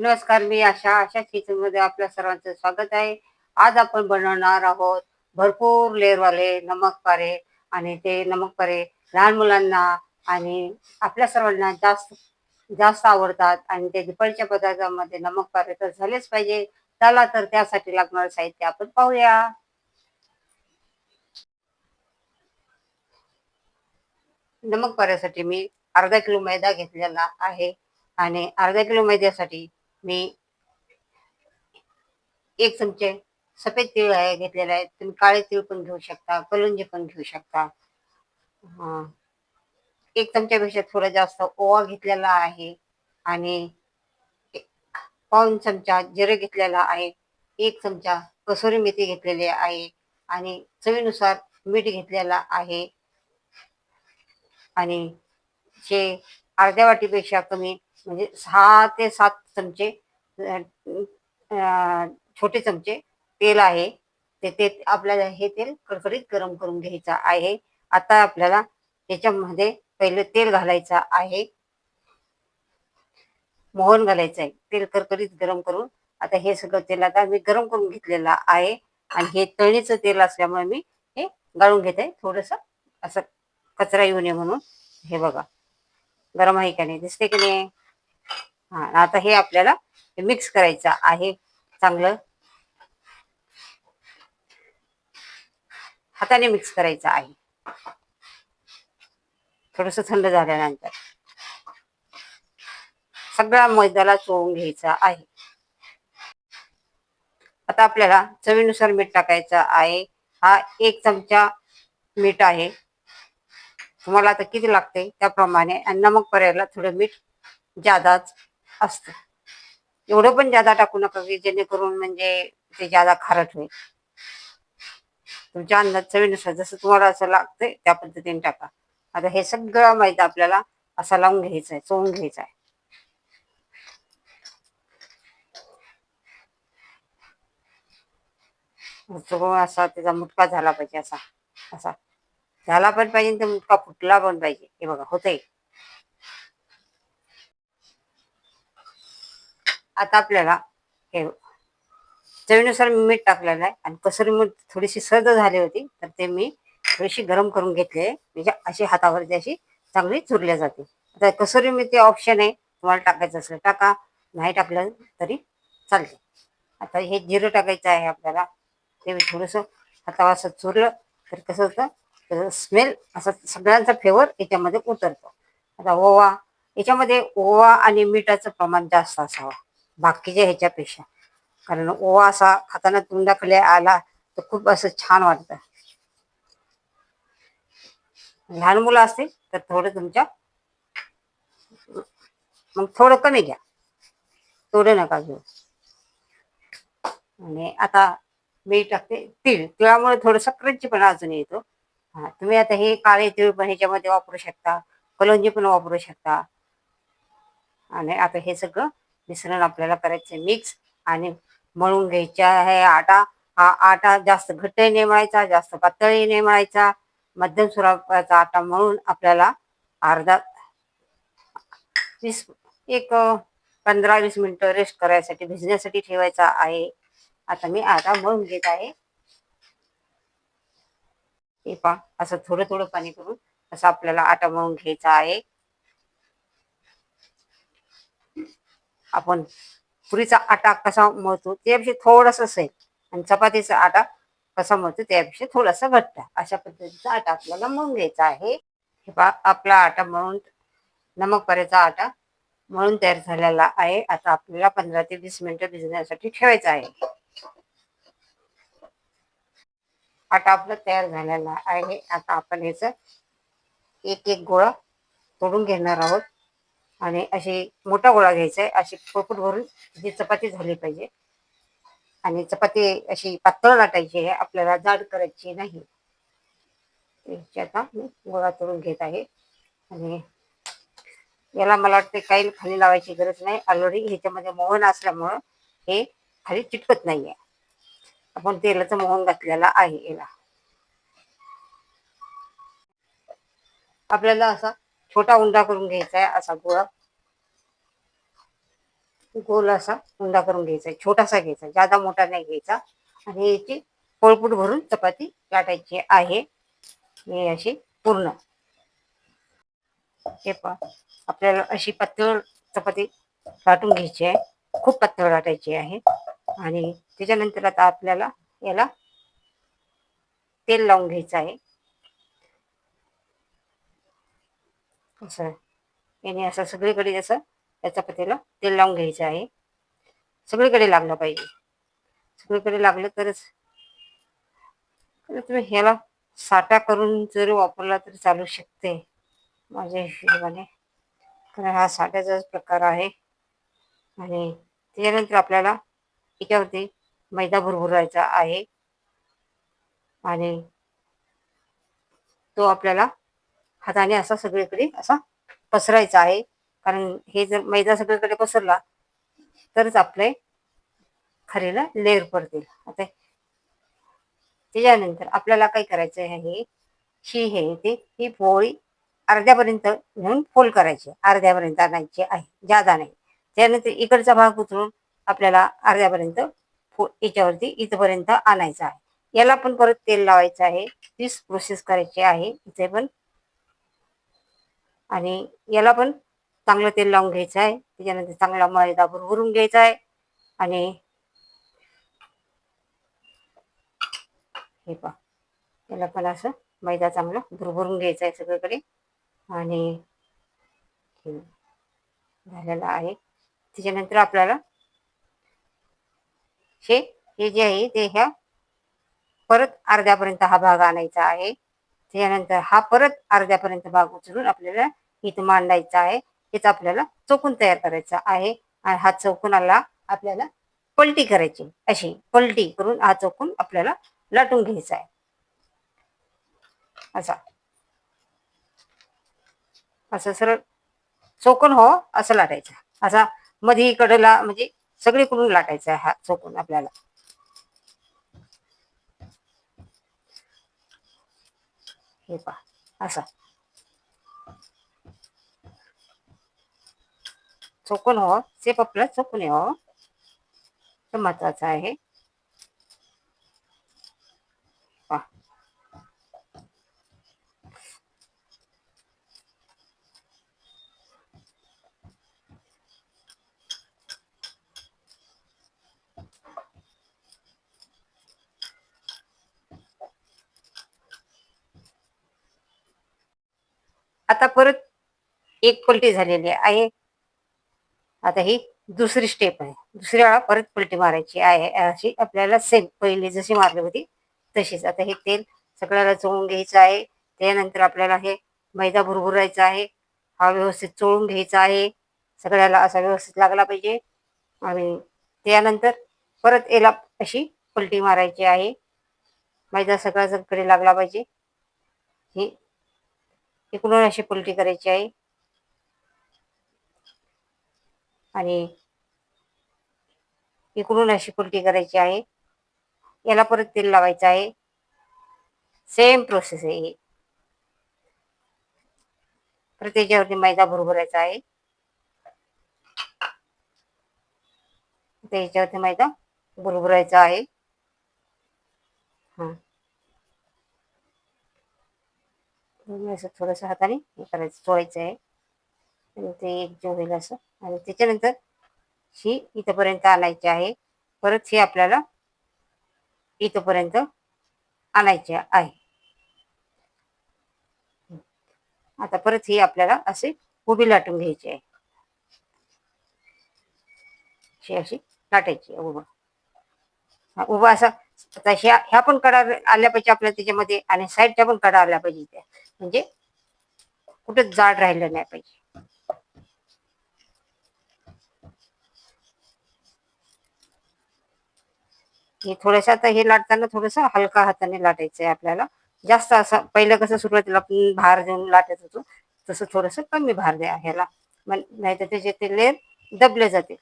नमस्कार मी आशा. आशा किचनमध्ये आपल्या सर्वांचं स्वागत आहे. आज आपण बनवणार आहोत भरपूर लेअरवाले नमक पारे आणि ते नमक पारे लहान मुलांना आणि आपल्या सर्वांना जास्त जास्त आवडतात आणि ते दुपारच्या पदार्थामध्ये नमक पारे तर झालेच पाहिजे. चला तर त्यासाठी लागणारं साहित्य आपण पाहूया. नमक पाऱ्यासाठी मी अर्धा किलो मैदा घेतलेला आहे आणि अर्धा किलो मैद्यासाठी मी एक चमचे सफेद तीळ आहे घेतलेले आहे. तुम्ही काळे तीळ पण घेऊ शकता कलुंजी पण घेऊ शकता. एक चमच्यापेक्षा थोडा जास्त ओवा घेतलेला आहे आणि पाऊन चमचा जिरे घेतलेला आहे. एक चमचा कसुरी मेथी घेतलेली आहे आणि चवीनुसार मीठ घेतलेला आहे. आणि जे अर्ध्या वाटीपेक्षा कमी म्हणजे सहा ते सात चमचे छोटे चमचे तेल आहे. ते ते आपल्याला हे तेल कडकडीत गरम करून घ्यायचं आहे. आता आपल्याला त्याच्यामध्ये पहिले तेल घालायचं आहे. मोहन घालायचं आहे तेल कडकडीत गरम करून आता हे सगळं तेल आता मी गरम करून घेतलेलं आहे. आणि हे तळणीचं तेल असल्यामुळे मी हे गाळून घेत. आहे थोडस असं कचरा येऊ नये म्हणून. हे बघा. गरम आहे का नाही? दिसते की नाही? हा आता हे आपल्याला मिक्स करायचं आहे. चांगलं. हाताने मिक्स करायचं आहे. थोडस थंड झाल्यानंतर. सगळ्या मैद्याला चोळून घ्यायचा आहे. आता आपल्याला चवीनुसार मीठ टाकायचं आहे. हा एक चमचा मीठ आहे. तुम्हाला आता किती लागते त्याप्रमाणे. आणि नमक पर्यायला थोडं मीठ जादाच असतं. एवढं पण जादा टाकू नका की जेणेकरून म्हणजे ते जादा खारट होईल. तुमच्या अंदाज चवीनुसार जसं तुम्हाला असं लागतंय त्या पद्धतीने टाका. आता हे सगळं माहिती आपल्याला असा लावून घ्यायचं आहे चोळून घ्यायचं आहे. असा त्याचा मुटका झाला पाहिजे असा असा. झाला पण पाहिजे तर मुटका फुटला पण पाहिजे. हे बघा होतंय. आता आपल्याला हे चवीनुसार मी मीठ टाकलेलं आहे. आणि कसुरी मीठ थोडीशी सर्द झाली होती तर ते मी थोडीशी गरम करून घेतले आहे. म्हणजे अशी हातावरती अशी चांगली चुरल्या जाते. आता कसुरी मेथी ऑप्शन आहे तुम्हाला टाकायचं असलं टाका. नाही टाकलं तरी चालते. आता हे जिरं टाकायचं आहे आपल्याला. ते मी थोडंसं हातावर असं चुरलं तर कसं होतं स्मेल असा सगळ्यांचा फ्लेवर याच्यामध्ये उतरतो. आता ओवा याच्यामध्ये ओवा आणि मिठाचं प्रमाण जास्त असावं. बाकीच्या ह्याच्यापेक्षा. कारण ओवा असा खाताना तोंडाखाली आला तर खूप असं छान वाटतं. लहान मुलं असतील तर थोडं तुमच्या मग थोडं कमी घ्या. थोडं नका घेऊ. आणि आता मी टाकते तीळ. तिळामुळे थोडंसं क्रंचीपणा अजून येतो. हा तुम्ही आता हे काळे तीळ पण ह्याच्यामध्ये वापरू शकता. कलोंजी पण वापरू शकता. आणि आता हे सगळं मिश्रण आपल्याला करायचं मिक्स आणि मळून घ्यायचे आहे आटा. हा आटा जास्त घट्टही नाही मळायचा जास्त पातळही नाही मळायचा. मध्यम स्वरूपाचा आटा मळून आपल्याला अर्धा वीस एक पंधरा वीस मिनिटं रेस्ट करायसाठी भिजण्यासाठी ठेवायचा आहे. आता मी आटा मळून घेत आहे. हे पहा असं थोडं थोडं पाणी करून असं आपल्याला आटा मळून घ्यायचा आहे. आपण पुरीचा आटा कसा मळतो त्यापेक्षा थोडस आहे आणि चपातीचा आटा कसा मळतो त्यापेक्षा थोडासा घट्ट. अशा पद्धतीचा आटा आपल्याला मळून घ्यायचा आहे. हे आपला आटा मळून नमक पऱ्याचा आटा मळून तयार झालेला आहे. आता आपल्याला पंधरा ते वीस मिनिटं भिजण्यासाठी ठेवायचा आहे. आटा आपला तयार झालेला आहे. आता आपण ह्याच एक एक गोळा तोडून घेणार आहोत. आणि अशी मोठा गोळा घ्यायचा आहे अशी पोपट भरून ही चपाती झाली पाहिजे. आणि चपाती अशी पातळ लाटायची आहे आपल्याला जाड करायची नाही. आता मी गोळा तोडून घेत आहे. आणि याला मला वाटते काही खाली लावायची गरज नाही. ऑलरेडी ह्याच्यामध्ये मोहन असल्यामुळं हे खाली चिटकत नाहीये. आपण तेलाचं मोहन घातलेला आहे याला. आपल्याला असा छोटा उंडा करून घ्यायचा आहे असा गोळा. गोल असा उंडा करून घ्यायचा छोटासा घ्यायचा जादा मोठा नाही घ्यायचा. आणि याची पोळपूट भरून चपाती लाटायची आहे. हे अशी पूर्ण. हे पण आपल्याला अशी पातळ चपाती लाटून घ्यायची आहे. खूप पातळ लाटायची आहे. आणि त्याच्यानंतर आता आपल्याला याला तेल लावून घ्यायचं आहे. असं. याने असं सगळीकडे जसं त्या पतीला तेल लावून घ्यायचं आहे. सगळीकडे लागलं पाहिजे. सगळीकडे लागलं तरच. तर तुम्ही ह्याला साठा करून जर वापरला तर चालू शकते. माझ्या हिशोबाने. कारण हा साठ्याचाच प्रकार आहे. आणि त्याच्यानंतर आपल्याला याच्यावरती मैदा भुरभुरायचा आहे. आणि तो आपल्याला हाताने असा सगळीकडे असा पसरायचा आहे. कारण हे जर मैदा सगळीकडे पसरला तरच आपले खरेला लेअर पडतील. आता त्याच्यानंतर आपल्याला काय करायचं आहे ही हे ते ही पोळी अर्ध्यापर्यंत घेऊन फोल्ड करायची अर्ध्यापर्यंत आणायची आहे जादा नाही त्यानंतर इकडचा भाग उचलून आपल्याला अर्ध्यापर्यंत फो याच्यावरती इथपर्यंत आणायचा आहे. याला पण परत तेल लावायचं आहे. तीच प्रोसेस करायची आहे. इथे पण आणि याला पण चांगलं तेल लावून घ्यायचं आहे. त्याच्यानंतर चांगला मैदा भरभरून घ्यायचा आहे. आणि हे पहा याला पण असं मैदा चांगला भरभरून घ्यायचा आहे सगळीकडे. आणि हे झालेलं आहे. त्याच्यानंतर आपल्याला हे हे जे आहे ते ह्या परत अर्ध्यापर्यंत हा भाग आणायचा आहे. त्यानंतर हा परत अर्ध्यापर्यंत भाग उचलून आपल्याला इथं मांडायचा आहे. हेच आपल्याला चौकून तयार करायचा आहे. आणि हा चौकोनाला आपल्याला पलटी करायची. अशी पलटी करून हा चौकून आपल्याला लाटून घ्यायचा आहे. असा. असं सरळ चौकोन हो असं लाटायचं. असा मध्ये कडला म्हणजे सगळीकडून लाटायचा आहे हा चौकोन आपल्याला. हे पहा असा. चौकोन हो सेप आपला चौकोन हो. तर महत्वाचं आहे. आता परत एक पलटी झालेली आहे. आता ही दुसरी स्टेप आहे. दुसऱ्या वेळा परत पलटी मारायची आहे. अशी आपल्याला सेम पहिली जशी मारली होती तशीच. आता हे तेल सगळ्याला चोळून घ्यायचं आहे. त्यानंतर आपल्याला हे मैदा भुरभुरायचा आहे. हा व्यवस्थित चोळून घ्यायचा आहे. सगळ्याला असा व्यवस्थित लागला पाहिजे. आणि त्यानंतर परत याला अशी पलटी मारायची आहे. मैदा सगळ्या सगळीकडे लागला पाहिजे ही इकडून अशी पलटी करायची आहे आणि इकडून अशी पलटी करायची आहे याला परत तेल लावायचं आहे. सेम प्रोसेस आहे परत त्याच्यावरती मैदा भरभरायचा आहे. त्याच्यावरती मैदा भरभरायचा आहे. हा. असं थोडंसं हाताने हे करायचं चोळायचं आहे. आणि ते एक जो होईल असं. आणि त्याच्यानंतर ही इथंपर्यंत आणायची आहे. परत ही आपल्याला इथंपर्यंत आणायची आहे. आता परत ही आपल्याला असे उभी लाटून घ्यायची आहे. अशी अशी लाटायची आहे उभा असा आता ह्या ह्या पण कडा आल्या पाहिजे आपल्या त्याच्यामध्ये आणि साईडच्या पण कडा आल्या पाहिजे त्या. म्हणजे कुठं जाड राहिलं नाही पाहिजे. हे थोडंसं आता हे लाटताना थोडंसं हलका हाताने लाटायचं आहे आपल्याला. जास्त असं पहिलं कसं सुरुवातीला आपण भार देऊन लाटत होतो तसं थोडंसं कमी भार द्या ह्याला. नाही तर त्याचे ते लेअर दबले जाते.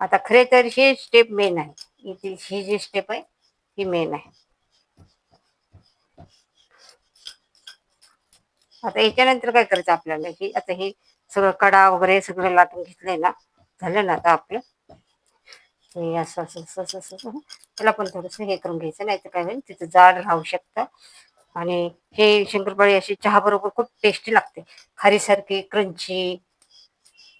आता खरे तर ही स्टेप मेन आहे. ही जी स्टेप आहे ही मेन आहे. आता याच्यानंतर काय करायचं आपल्याला? की आता हे सगळं कडा वगैरे सगळं लाटून घेतलंय ना? झालं ना आता आपलं? हे असं असं असं असं असं त्याला पण थोडंसं हे करून घ्यायचं नाही तर काय होईल? तिथं जाड राहू शकतं. आणि हे शंकरपाळी अशी चहा बरोबर खूप टेस्टी लागते. खारीसारखी क्रंची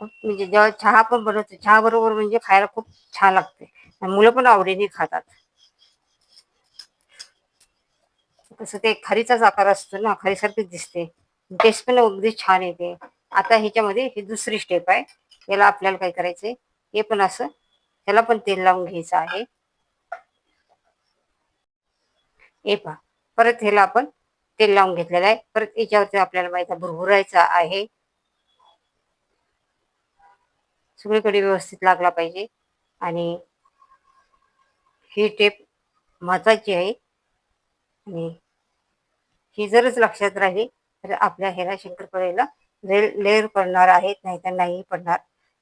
खूप म्हणजे जेव्हा चहा पण बनवते चहा बरोबर म्हणजे खायला खूप छान लागते. मुलं पण आवडीने खातात. तसं ते खारीचाच आकार असतो ना खारीसारखीच दिसते. टेस्ट पण अगदी छान येते. आता ह्याच्यामध्ये ही दुसरी स्टेप आहे. याला आपल्याला काय करायचंय? हे पण असं त्याला पण तेल लावून घ्यायचं आहे. हे पहा. परत ह्याला आपण तेल लावून घेतलेलं आहे. परत याच्यावरती आपल्याला माहिती भुरभुरायचा आहे. सगळीकडे व्यवस्थित लागला पाहिजे. आणि ही टेप महत्वाची आहे. आणि ही जरच लक्षात राहिली तर आपल्या ह्याला शंकरपाळीला लेअर लेअर पडणार आहेत नाही तर नाही पडणार.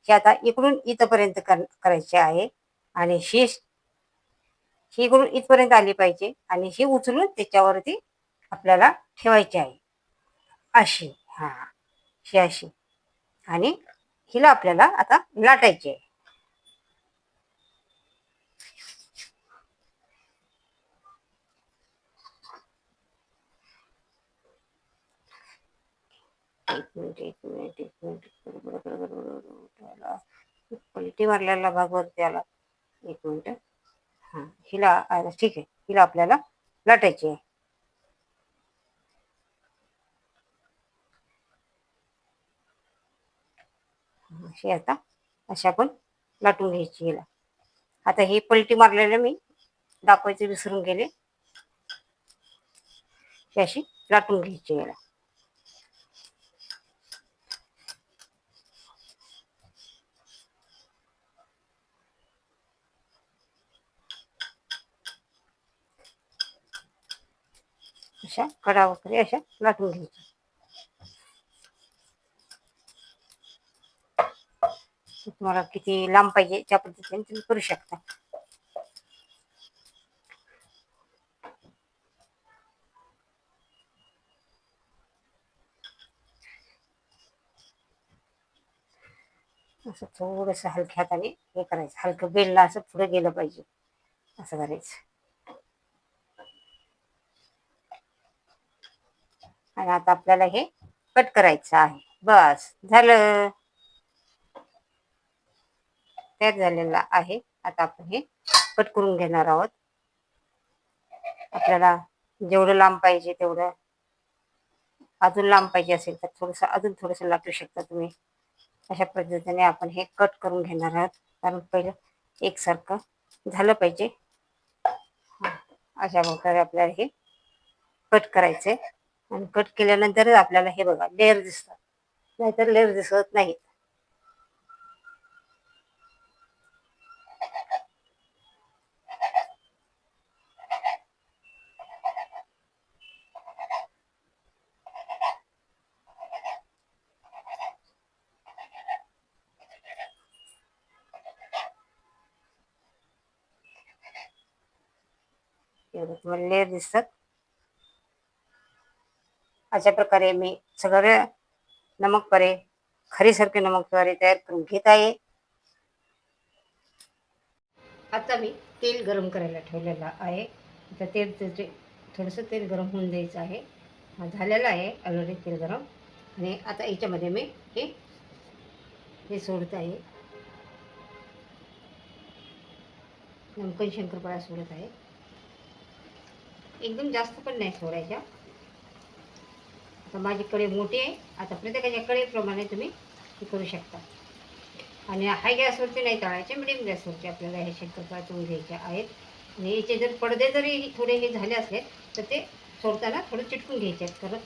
हे आता इकडून इथपर्यंत कर करायचे आहे. आणि ही ही इकडून इथपर्यंत आली पाहिजे. आणि ही उचलून त्याच्यावरती आपल्याला ठेवायची आहे. अशी हां ही अशी. आणि हिला आपल्याला आता लाटायची आहे एक मिनिट एक मिनिट एक मिनिट पलटी मारलेला भाग वरती आला एक मिनिट. हा हिला आता ठीक आहे. हिला आपल्याला लाटायची आहे अशी आता अशा पण लाटून घ्यायची हिला. आता हे पलटी मारलेलं मी दाखवायचे विसरून गेले. ही अशी लाटून घ्यायची याला अशा कडा वगैरे अशा लाटून घ्यायच्या. तुम्हाला किती लांब पाहिजे त्या पद्धतीने तुम्ही करू शकता. असं थोडंसं हलक्या हाताने हे करायचं. हलकं बेलला असं पुढे गेलं पाहिजे. असं करायचं. आणि आता आपल्याला हे कट करायचं आहे. बस. झालं. तयार झालेला आहे. आता आपण हे कट करून घेणार आहोत. आपल्याला जेवढं लांब पाहिजे तेवढं अजून लांब पाहिजे असेल तर थोडंसं अजून थोडंसं लाटू शकता तुम्ही. अशा पद्धतीने आपण हे कट करून घेणार आहोत. कारण पहिलं एकसारखं झालं पाहिजे. अशा प्रकारे आपल्याला हे कट करायचं आहे आणि कट केल्यानंतरच आपल्याला हे बघा लेअर दिसतात. नाहीतर लेअर दिसत नाहीत एवढं तुम्हाला लेअर दिसतात अशा प्रकारे मी सगळे नमक परे खरीसारखे नमक परे तयार करून घेत आहे. आता मी तेल गरम करायला ठेवलेलं आहे. आता तेल त्याचे थोडंसं तेल गरम होऊन द्यायचं आहे. हा झालेलं आहे ऑलरेडी तेल गरम. आणि आता याच्यामध्ये मी हे हे सोडत आहे. नमकन शंकरपाळा सोडत आहे. एकदम जास्त पण नाही सोडायच्या. आता माझी कडे मोठी आहे आता प्रत्येकाच्या कडेप्रमाणे तुम्ही हे करू शकता. आणि हाय गॅसवरती नाही तळायचे मिडियम गॅसवरती आपल्याला हे शंकरपाळ्या तळून घ्यायचे आहेत. आणि याचे जर पडदे जरी थोडे हे झाले असले तर ते सोडताना थोडं चिटकून घ्यायचे आहेत. कारण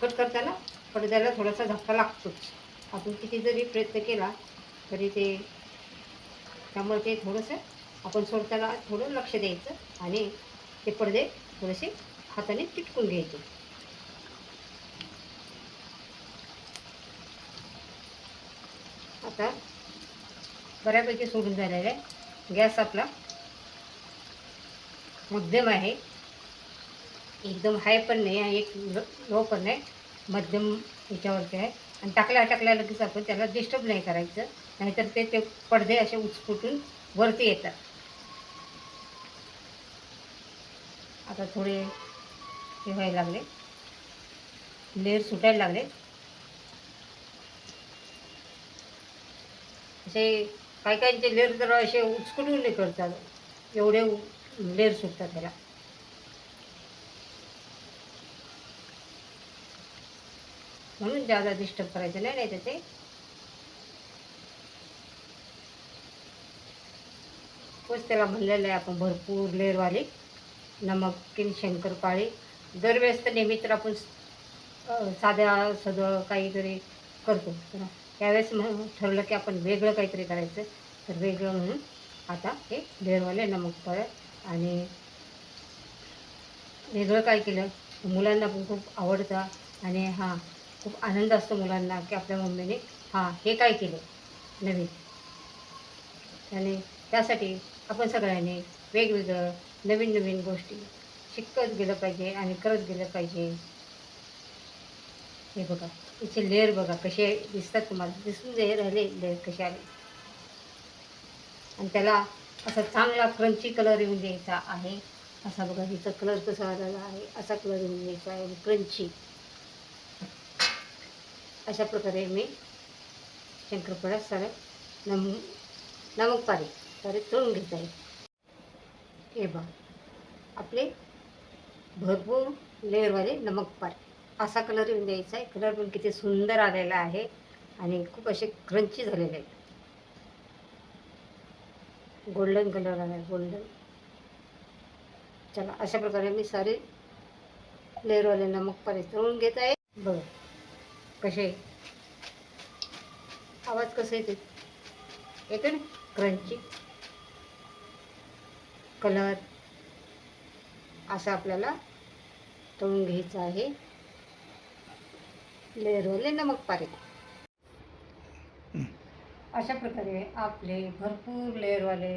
कट करताना पडद्याला थोडासा धक्का लागतोच आपण किती जरी प्रयत्न केला तरी ते त्यामुळे ते थोडंसं आपण सोडताना थोडं लक्ष द्यायचं आणि ते पडदे थोडेसे हाताने चिटकून घ्यायचे. आता बऱ्यापैकी सोडून झालेला आहे गॅस आपला मध्यम आहे. एकदम हाय पण नाही आहे एक लो पण नाही मध्यम ह्याच्यावरती आहे. आणि टाकल्या टाकल्या लगेच आपण त्याला डिस्टर्ब नाही करायचं. नाहीतर ते ते पडदे असे उचपुटून वरती येतात. आता थोडे हे व्हायला लागले. लेअर सुटायला लागले. असे काही काहींचे लेअर जरा असे उचकडून करतात. एवढे लेअर सुटतात त्याला. म्हणून जादा डिस्टर्ब करायचं नाही नाही त्याचे ते त्याला म्हणलेलं आहे आपण भरपूर लेअरवाली नमकीन शंकरपाळी. दरवेळेस तर नेहमी तर आपण साध्या सदळ काहीतरी करतो. तर त्यावेळेस मग ठरलं की आपण वेगळं काहीतरी करायचं. तर वेगळं म्हणून आता हे लेअरवाले नमक फळ आणि वेगळं काय केलं? मुलांना पण खूप आवडतं आणि हां खूप आनंद असतो मुलांना की आपल्या मम्मीने हां हे काय केलं नवीन. आणि त्यासाठी आपण सगळ्यांनी वेगवेगळं नवीन नवीन गोष्टी. शिकत गेलं पाहिजे आणि करत गेलं पाहिजे. हे बघा याचे लेअर बघा कसे दिसतात तुम्हाला. दिसून जे राहिले लेअर कसे आले. आणि त्याला असा चांगला क्रंची कलर येऊन द्यायचा आहे. असा बघा हिचा कलर कसा आलेला आहे असा कलर येऊन द्यायचा आहे क्रंची अशा प्रकारे मी शंकरपाळ्या सारे नम नमक पारी सारे तळून घेत आहे. हे बघ. आपले भरपूर लेअरवाले नमक पारी असा कलर येऊन द्यायचा आहे. कलर पण किती सुंदर आलेला आहे आणि खूप असे क्रंची झालेले आहेत. गोल्डन कलर आला गोल्डन चला अशा प्रकारे मी सारे लेअरवाले नमक पारी तळून घेत आहे. बघ कसे आवाज कसा येते येते ना? क्रंची कलर असं आपल्याला तळून घ्यायचं आहे. लेअरवाले नमक पारे. अशा प्रकारे आपले भरपूर लेअरवाले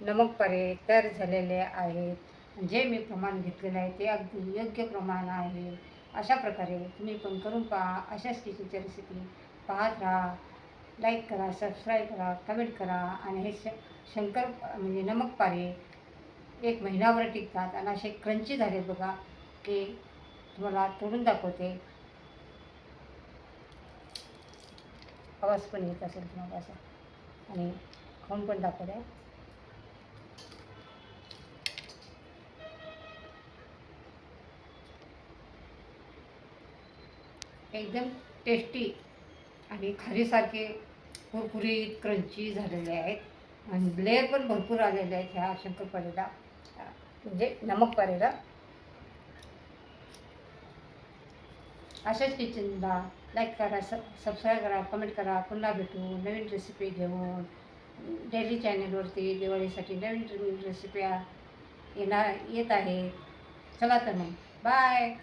नमक पारे तयार झालेले आहेत. जे मी प्रमाण घेतलेलं आहे ते अगदी योग्य प्रमाण आहे. अशा प्रकारे तुम्ही पण करून पहा. अशाच किचनच्या रेसिपी पाहत राहा. लाईक करा सबस्क्राईब करा कमेंट करा. आणि हे श शंकर म्हणजे नमक पारे एक महिनाभर टिकतात आणि असे क्रंची झाले बघा की तुम्हाला तोडून दाखवते. आवाज पण येत असेल तुम्हाला असा. आणि खाऊन पण दाखवते. एकदम टेस्टी आणि खारीसारखे कुरकुरीत क्रंची झालेले आहेत. आणि लेअर पण भरपूर आलेले आहेत ह्या शंकरपाळीला. म्हणजे नमक पारेला. अशाच किचनला लाईक करा सब सबस्क्राईब करा कमेंट करा. पुन्हा भेटू नवीन रेसिपी घेऊन. डेली चॅनलवरती दिवाळीसाठी नवीन नवीन रेसिप्या येणार येत आहेत चला तर मग. बाय